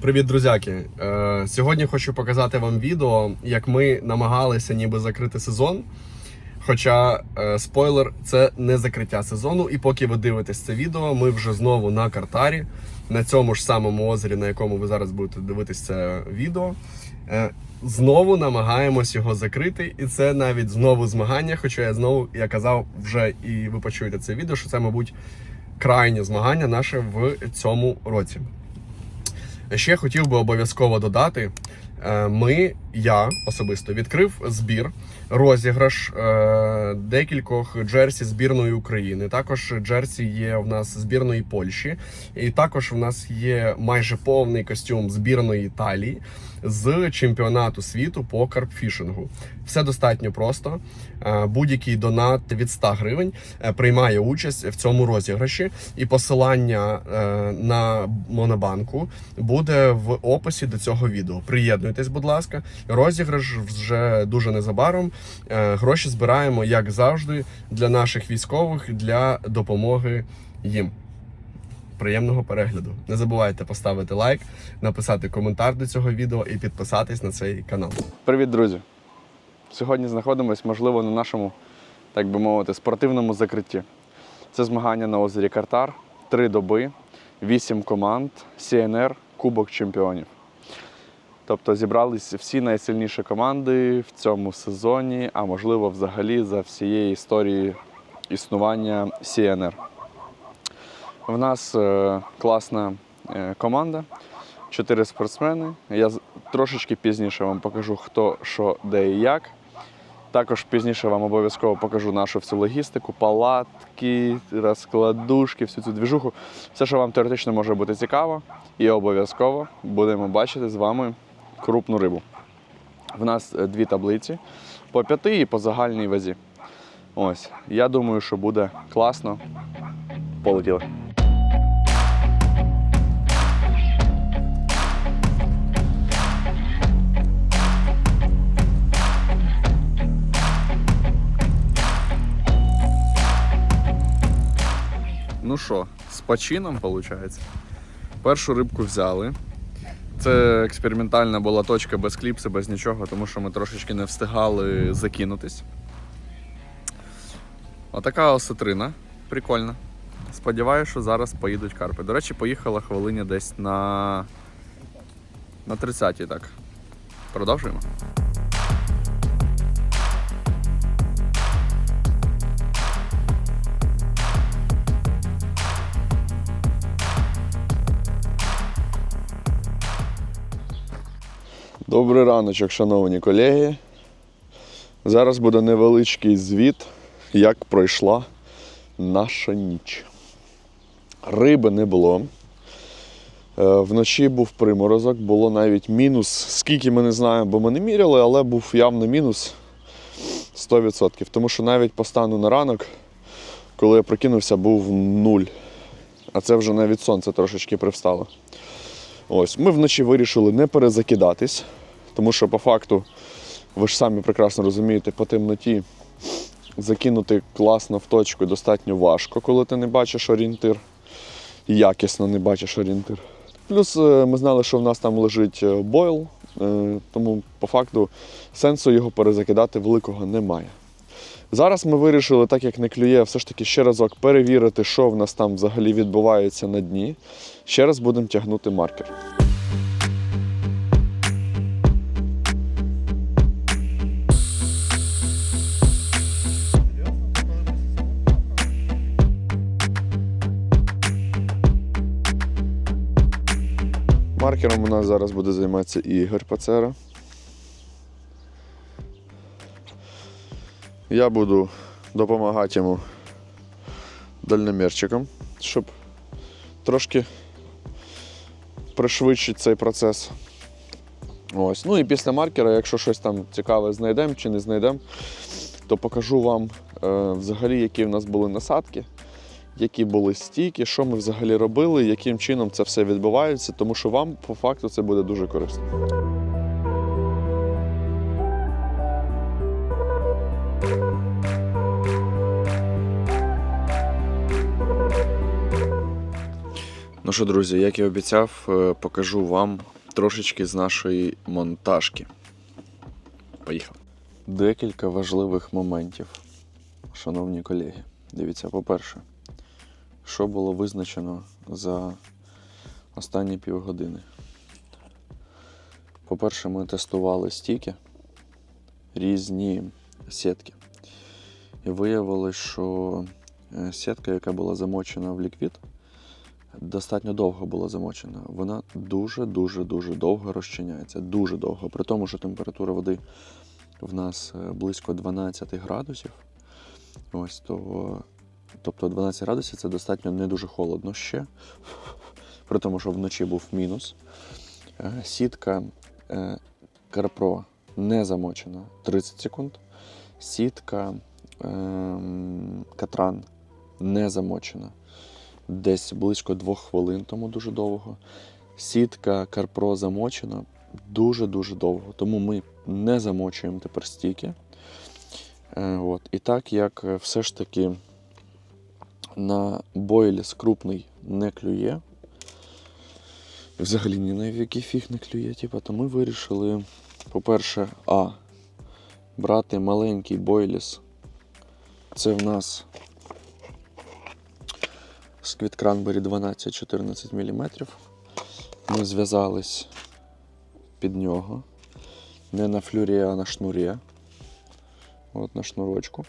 Привіт, друзяки! Е, сьогодні хочу показати вам відео, як ми намагалися ніби закрити сезон. Хоча, е, спойлер, це не закриття сезону. І поки ви дивитесь це відео, ми вже знову на Картарі, на цьому ж самому озері, на якому ви зараз будете дивитись це відео. Е, знову намагаємось його закрити, і це навіть знову змагання. Хоча я знову я казав вже, і ви почуєте це відео, що це, мабуть, крайнє змагання наше в цьому році. Ще хотів би обов'язково додати. е, Ми, я особисто відкрив збір, розіграш е, декількох джерсі збірної України. Також джерсі є в нас збірної Польщі, і також в нас є майже повний костюм збірної Італії з чемпіонату світу по карпфішингу. Все достатньо просто. Е, Будь-який донат від 100 гривень е, приймає участь в цьому розіграші, і посилання на монобанку буде в описі до цього відео. Приєднуйтесь, будь ласка. Розіграш вже дуже незабаром. Е, Гроші збираємо, як завжди, для наших військових для допомоги їм. Приємного перегляду. Не забувайте поставити лайк, написати коментар до цього відео і підписатись на цей канал. Привіт, друзі! Сьогодні знаходимося, можливо, на нашому, так би мовити, спортивному закритті. Це змагання на озері Картар, три доби, вісім команд, CNR, Кубок чемпіонів. Тобто зібрались всі найсильніші команди в цьому сезоні, а можливо, взагалі за всієї історії існування CNR. В нас е, класна е, команда, чотири спортсмени. Я трошечки пізніше вам покажу, хто, що, де і як. Також пізніше вам обов'язково покажу нашу всю логістику, палатки, розкладушки, всю цю двіжуху. Все, що вам теоретично може бути цікаво, і обов'язково будемо бачити з вами крупну рибу. В нас е, дві таблиці по п'яти і по загальній вазі. Ось, я думаю, що буде класно. Полетіли. Ну що, з почином виходить. Першу рибку взяли. Це експериментальна була точка без кліпси, без нічого, тому що ми трошечки не встигали закинутись. Отака осетрина. Прикольна. Сподіваюся, що зараз поїдуть карпи. До речі, поїхала хвилині десь на. на 30-й, так. Продовжуємо. Добрий раночок, шановні колеги. Зараз буде невеличкий звіт, як пройшла наша ніч. Риби не було. Е, Вночі був приморозок, було навіть мінус. Скільки ми не знаємо, бо ми не міряли, але був явно мінус 100%. Тому що навіть по стану на ранок, коли я прокинувся, був нуль. А це вже навіть сонце трошечки привстало. Ось, ми вночі вирішили не перезакидатись, тому що по факту, ви ж самі прекрасно розумієте, по темноті закинути класно в точку достатньо важко, коли ти не бачиш орієнтир, якісно не бачиш орієнтир. Плюс е, ми знали, що в нас там лежить е, бойл, е, тому по факту сенсу його перезакидати великого немає. Зараз ми вирішили, так як не клює, все ж таки ще разок перевірити, що в нас там взагалі відбувається на дні. Ще раз будемо тягнути маркер. Маркером у нас зараз буде займатися Ігор Пацера. Я буду допомагати йому дальномірчиком, щоб трошки пришвидшити цей процес. Ось. Ну і після маркера, якщо щось там цікаве знайдемо чи не знайдемо, то покажу вам е, взагалі, які в нас були насадки, які були стійки, що ми взагалі робили, яким чином це все відбувається, тому що вам по факту це буде дуже корисно. Ну що, друзі, як і обіцяв, е, покажу вам трошечки з нашої монтажки. Поїхали. Декілька важливих моментів, шановні колеги. Дивіться, по-перше, що було визначено за останні півгодини. По-перше, ми тестували стіки, різні сітки. І виявилось, що е, сітка, яка була замочена в ліквід, достатньо довго була замочена. Вона дуже-дуже дуже довго розчиняється. Дуже довго. При тому, що температура води в нас е, близько 12 градусів. Ось то. Тобто 12 градусів це достатньо не дуже холодно ще. При тому, що вночі був мінус. Е, Сітка е, Карпро не замочена 30 секунд. Сітка ем, Катран не замочена десь близько двох хвилин, тому дуже довго. Сітка Карпро замочена дуже-дуже довго, тому ми не замочуємо тепер стіки. Е, От. І так як е, все ж таки на бойліс крупний не клює, взагалі ні на який фіг не клює, типу, то ми вирішили, по-перше, А. Брати маленький бойліс. Це в нас Сквіт Кранбері 12-14 мм. Ми зв'язались під нього. Не на флюрі, а на шнурі. От на шнурочку.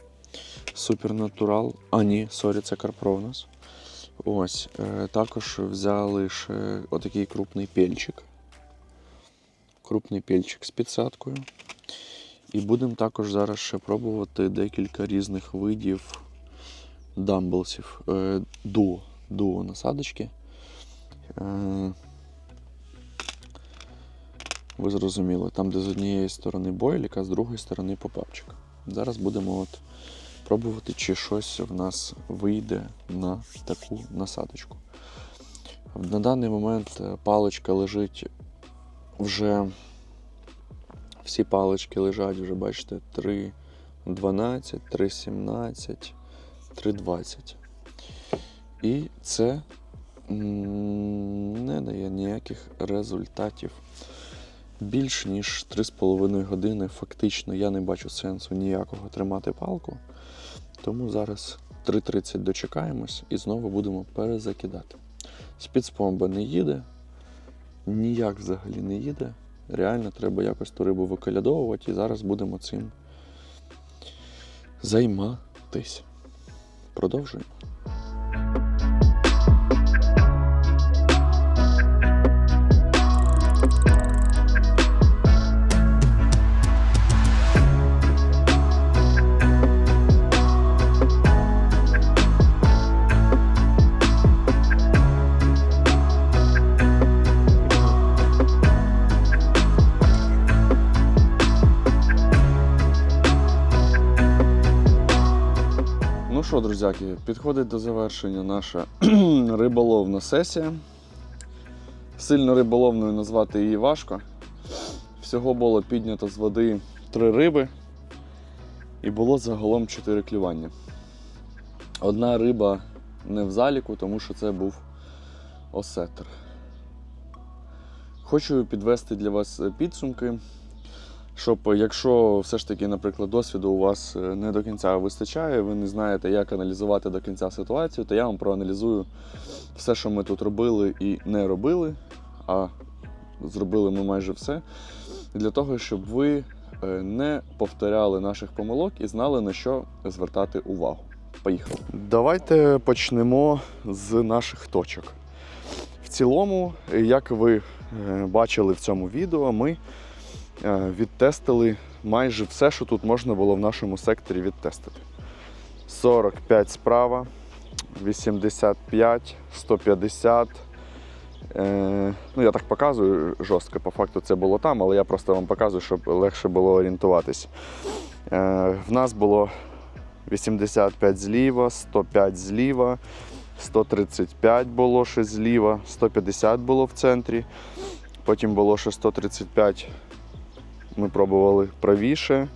Супернатурал. А, ні, сорі, це Карпро у нас. Ось. Е, також взяли ще отакий крупний пельчик. Крупний пельчик з підсадкою. І будемо також зараз ще пробувати декілька різних видів дамблсів. Е, дуо. Дуо насадочки. Е, ви зрозуміли, там, де з однієї сторони бойлік, а з другої сторони попапчик. Зараз будемо от пробувати, чи щось в нас вийде на таку насадочку. На даний момент е, паличка лежить вже. Всі палички лежать вже, бачите, 3.12, 3.17, 3.20. І це не дає ніяких результатів. Більш ніж 3,5 години фактично я не бачу сенсу ніякого тримати палку. Тому зараз 3.30 дочекаємось і знову будемо перезакидати. Спецпомба не їде, ніяк взагалі не їде. Реально треба якось ту рибу викалядовувати і зараз будемо цим займатись. Продовжуємо. Друзяки, підходить до завершення наша риболовна сесія. Сильно риболовною назвати її важко. Всього було піднято з води три риби і було загалом чотири клювання. Одна риба не в заліку, тому що це був осетр. Хочу підвести для вас підсумки щоб якщо все ж таки, наприклад, досвіду у вас е, не до кінця вистачає, ви не знаєте, як аналізувати до кінця ситуацію, то я вам проаналізую все, що ми тут робили і не робили, а зробили ми майже все, для того, щоб ви е, не повторяли наших помилок і знали, на що звертати увагу. Поїхали. Давайте почнемо з наших точок. В цілому, як ви е, бачили в цьому відео, ми відтестили майже все, що тут можна було в нашому секторі відтестити. 45 справа, 85, 150. Е, ну, я так показую жорстко, по факту це було там, але я просто вам показую, щоб легше було орієнтуватись. Е, в нас було 85 зліва, 105 зліва, 135 було ще зліва, 150 було в центрі. Потім було ще 135 ми пробували правіше,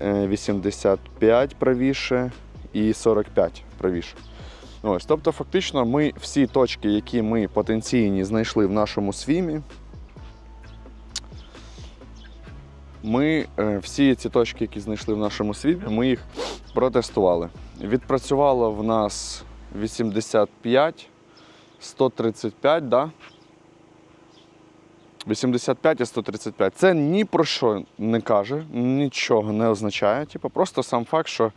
е, 85 правіше і 45 правіше. Ось, тобто, фактично, ми всі точки, які ми потенційні знайшли в нашому свімі, ми е, всі ці точки, які знайшли в нашому свімі, ми їх протестували. Відпрацювало в нас 85, 135, да? 85 і 135. Це ні про що не каже, нічого не означає. Типу, просто сам факт, що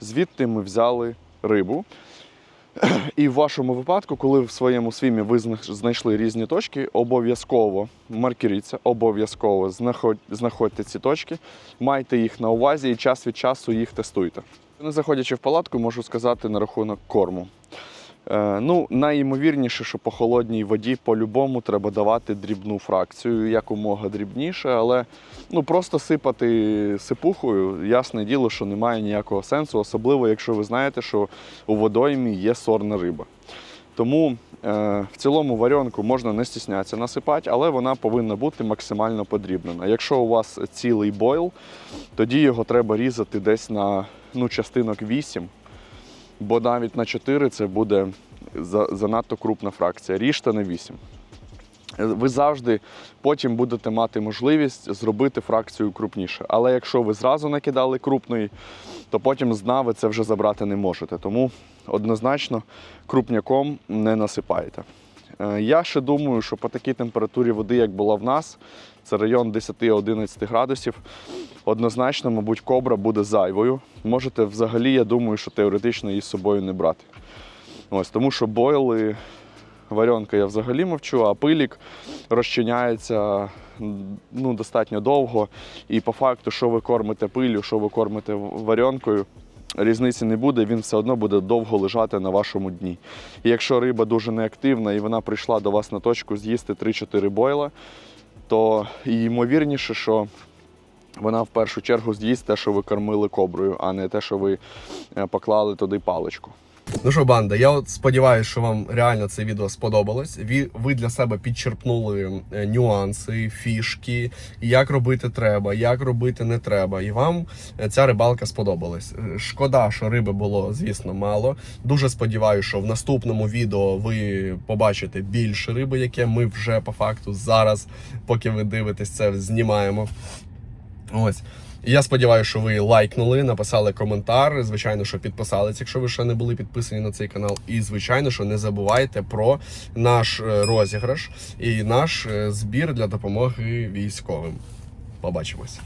звідти ми взяли рибу. І в вашому випадку, коли в своєму свімі ви знайшли різні точки, обов'язково маркеріться, обов'язково знаход- знаходьте ці точки, майте їх на увазі і час від часу їх тестуйте. Не заходячи в палатку, можу сказати на рахунок корму. Е, ну, найімовірніше, що по холодній воді по-любому треба давати дрібну фракцію, якомога дрібніше, але ну, просто сипати сипухою, ясне діло, що немає ніякого сенсу, особливо якщо ви знаєте, що у водоймі є сорна риба. Тому е, в цілому варіанку можна не стіснятися насипати, але вона повинна бути максимально подрібнена. Якщо у вас цілий бойл, тоді його треба різати десь на ну, частинок 8, бо навіть на 4 це буде занадто крупна фракція. Ріжте на 8. Ви завжди потім будете мати можливість зробити фракцію крупніше. Але якщо ви зразу накидали крупної, то потім з дна ви це вже забрати не можете. Тому однозначно крупняком не насипаєте. Е, Я ще думаю, що по такій температурі води, як була в нас, це район 10-11 градусів. Однозначно, мабуть, кобра буде зайвою. Можете взагалі, я думаю, що теоретично її з собою не брати. Ось, тому що бойли, варіонка я взагалі мовчу, а пилік розчиняється ну, достатньо довго. І по факту, що ви кормите пилю, що ви кормите варіонкою, різниці не буде, він все одно буде довго лежати на вашому дні. І якщо риба дуже неактивна і вона прийшла до вас на точку з'їсти 3-4 бойла, то і ймовірніше, що вона в першу чергу з'їсть те, що ви кормили коброю, а не те, що ви е, поклали туди паличку. Ну що, банда, я от сподіваюся, що вам реально це відео сподобалось. Ви, для себе підчерпнули е, нюанси, фішки, як робити треба, як робити не треба. І вам е, ця рибалка сподобалась. Е, Шкода, що риби було, звісно, мало. Дуже сподіваюся, що в наступному відео ви побачите більше риби, яке ми вже по факту зараз, поки ви дивитесь це, знімаємо. Ось. Я сподіваюся, що ви лайкнули, написали коментар. Звичайно, що підписались, якщо ви ще не були підписані на цей канал. І звичайно, що не забувайте про наш е, розіграш і наш е, збір для допомоги військовим. Побачимось.